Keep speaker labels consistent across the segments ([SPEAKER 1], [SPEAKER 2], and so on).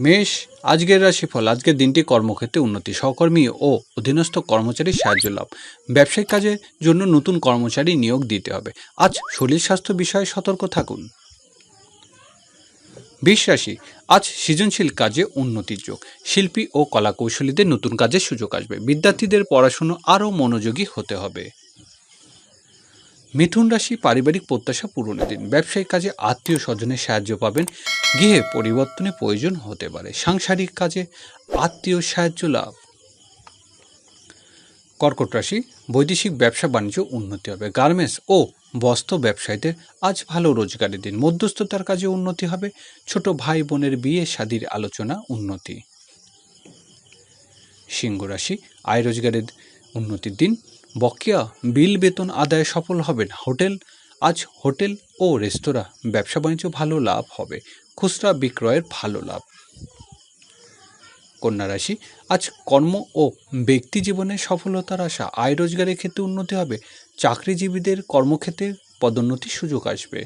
[SPEAKER 1] মেষ, আজকের রাশিফল, আজকের দিনটি কর্মক্ষেত্রে উন্নতি, সহকর্মী ও অধীনস্থ কর্মচারীর সাহায্য লাভ। ব্যবসায়িক কাজের জন্য নতুন কর্মচারী নিয়োগ দিতে হবে। আজ শরীর স্বাস্থ্য বিষয়ে সতর্ক থাকুন। বিশ রাশি, আজ সৃজনশীল কাজে উন্নতির যোগ। শিল্পী ও কলাকৌশলীদের নতুন কাজের সুযোগ আসবে। বিদ্যার্থীদের পড়াশুনো আরও মনোযোগী হতে হবে। মিথুন রাশি পারিবারিক প্রত্যাশা পূরণের দিন। ব্যবসায়িক কাজে আত্মীয় স্বজনের সাহায্য পাবেন। গৃহে পরিবর্তনের প্রয়োজন হতে পারে। সাংসারিক কাজে আত্মীয় সাহায্য লাভ। কর্কট রাশি বৈদেশিক ব্যবসা বাণিজ্য উন্নতি হবে। গার্মেন্টস ও বস্ত্র ব্যবসায়ীদের আজ ভালো রোজগারের দিন। মধ্যস্থতার কাজে উন্নতি হবে। ছোট ভাই বোনের বিয়ে, শাদির আলোচনা, উন্নতি। সিংহ রাশি আয় রোজগারের উন্নতির দিন। বকেয়া, বিল, বেতন আদায়ে সফল হবেন হোটেল, আজ হোটেল ও রেস্তোরাঁ, ব্যবসা বাণিজ্য ভালো লাভ হবে, খুচরা বিক্রয়ের ভালো লাভ। কন্যা রাশি, আজ কর্ম ও ব্যক্তি জীবনে সফলতার আশা, আয় রোজগারের ক্ষেত্রে উন্নতি হবে, চাকরিজীবীদের কর্মক্ষেত্রে পদোন্নতির সুযোগ আসবে।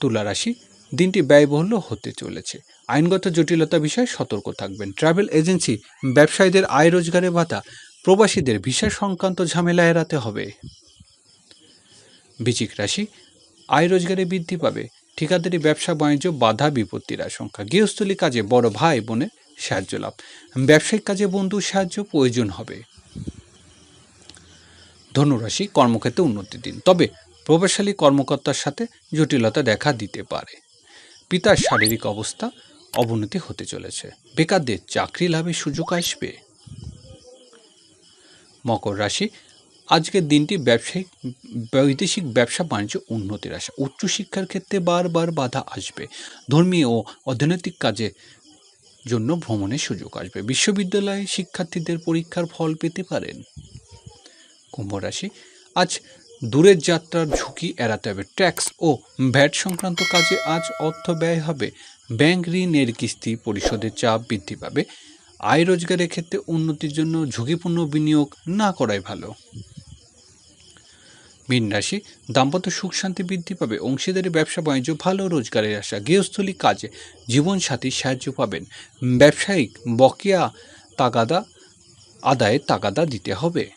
[SPEAKER 1] তুলা রাশি দিনটি ব্যয়বহুল হতে চলেছে। আইনগত জটিলতা বিষয়ে সতর্ক থাকবেন। ট্রাভেল এজেন্সি ব্যবসায়ীদের আয় রোজগারে ভাতা, প্রবাসীদের ভিসা সংক্রান্ত ঝামেলা এড়াতে হবে। বৃচিক রাশি, আয় রোজগারে বৃদ্ধি পাবে। ঠিকাদারি, ব্যবসা, বাণিজ্য, বাধা, বিপত্তির আশঙ্কা। গৃহস্থলী কাজে বড় ভাই বোনের সাহায্য লাভ। ব্যবসায়িক কাজে বন্ধুর সাহায্য প্রয়োজন হবে। ধনুরাশি, কর্মক্ষেত্রে উন্নতির দিন। তবে প্রভাবশালী কর্মকর্তার সাথে জটিলতা দেখা দিতে পারে। পিতার শারীরিক অবস্থা অবনতি হতে চলেছে। বেকারদের চাকরি লাভের সুযোগ আসবে। মকর রাশি, আজকের দিনটি ব্যবসায়িক বৈদেশিক ব্যবসা বাণিজ্য উন্নতির আশা। উচ্চশিক্ষার ক্ষেত্রে বারবার বাধা আসবে। ধর্মীয় ও অর্থনৈতিক কাজে জন্য ভ্রমণের সুযোগ আসবে। বিশ্ববিদ্যালয়ে শিক্ষার্থীদের পরীক্ষার ফল পেতে পারেন। কুম্ভ রাশি, আজ দূরের যাত্রার ঝুঁকি এড়াতে হবে। ট্যাক্স ও ভ্যাট সংক্রান্ত কাজে আজ অর্থ ব্যয় হবে। ব্যাংক ঋণের কিস্তি পরিশোধের চাপ বৃদ্ধি পাবে। আয় রোজগারের ক্ষেত্রে উন্নতির জন্য ঝুঁকিপূর্ণ বিনিয়োগ না করাই ভালো। মীন রাশি, দাম্পত্য সুখ শান্তি বৃদ্ধি পাবে। অংশীদারি, ব্যবসা, বাণিজ্য, ভালো রোজগারের আশা, গৃহস্থলী কাজে জীবনসাথীর সাহায্য পাবেন। ব্যবসায়িক বকেয়া তাগাদা আদায়ে তাগাদা দিতে হবে।